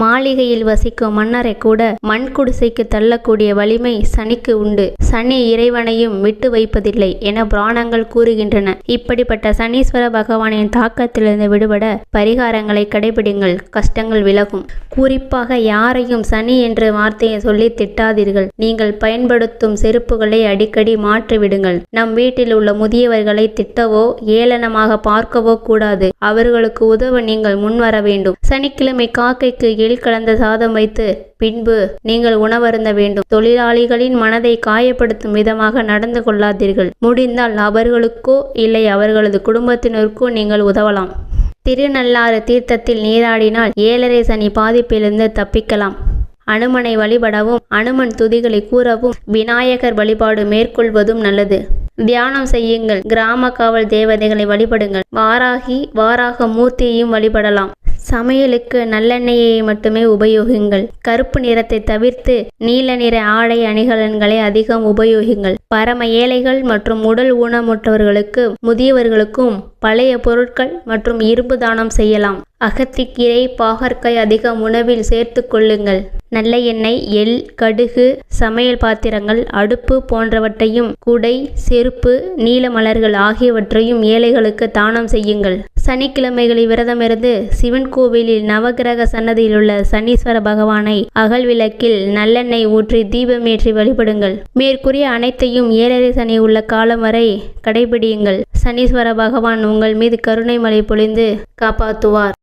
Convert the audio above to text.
மாளிகையில் வசிக்கும் மன்னரை கூட மண் குடிசைக்கு தள்ளக்கூடிய வலிமை சனிக்கு உண்டு. சனி இறைவனையும் விட்டு வைப்பதில்லை என புராணங்கள் கூறுகின்றன. இப்படிப்பட்ட சனீஸ்வர பகவானின் தாக்கத்திலிருந்து விடுபட பரிகாரங்களை கடைபிடிங்கள் கஷ்டங்கள் விலகும். குறிப்பாக யாரையும் சனி என்ற வார்த்தையை சொல்லி திட்டாதீர்கள். நீங்கள் பயன்படுத்தும் செருப்புகளை அடிக்கடி மாற்றிவிடுங்கள். நம் வீட்டில் உள்ள முதியவர்களை திட்டவோ ஏளனமாக பார்க்கவோ கூடாது. அவர்களுக்கு உதவ நீங்கள் முன்வர வேண்டும். சனிக்கிழமை காக்கைக்கு எள் கலந்த சாதம் வைத்து பின்பு நீங்கள் உணவருந்த வேண்டும். தொழிலாளிகளின் மனதை காயப்படுத்தும் விதமாக நடந்து கொள்ளாதீர்கள். முடிந்தால் அவர்களுக்கோ இல்லை அவர்களது குடும்பத்தினருக்கோ நீங்கள் உதவலாம். திருநள்ளாறு தீர்த்தத்தில் நீராடினால் ஏழரை சனி பாதிப்பிலிருந்து தப்பிக்கலாம். அனுமனை வழிபடவும் அனுமன் துதிகளை கூறவும் விநாயகர் வழிபாடு மேற்கொள்வதும் நல்லது. தியானம் செய்யுங்கள். கிராம காவல் தேவதைகளை வழிபடுங்கள். வாராகி வாராக மூர்த்தியையும் வழிபடலாம். சமையலுக்கு நல்லெண்ணெயை மட்டுமே உபயோகிங்கள் கருப்பு நிறத்தை தவிர்த்து நீல நிற ஆடை அணிகலன்களை அதிகம் உபயோகிங்கள் பரம ஏழைகள் மற்றும் உடல் ஊனமுற்றவர்களுக்கு முதியவர்களுக்கும் பழைய பொருட்கள் மற்றும் இரும்பு தானம் செய்யலாம். அகத்திக்கீரை பாகற்காய் அதிகம் உணவில் சேர்த்து கொள்ளுங்கள். நல்ல எண்ணெய் எள் கடுகு சமையல் பாத்திரங்கள் அடுப்பு போன்றவற்றையும் குடை செருப்பு நீல மலர்கள் ஆகியவற்றையும் ஏழைகளுக்கு தானம் செய்யுங்கள். சனிக்கிழமைகளில் விரதமிருந்து சிவன் கோவிலில் நவகிரக சன்னதியில் உள்ள சனீஸ்வர பகவானை அகல் விளக்கில் நல்லெண்ணெய் ஊற்றி தீபமேற்றி வழிபடுங்கள். மேற்கூறிய அனைத்தையும் ஏழரை சனி உள்ள காலம் வரை கடைபிடியுங்கள். சனீஸ்வர பகவான் உங்கள் மீது கருணை மழை பொழிந்து காப்பாற்றுவார்.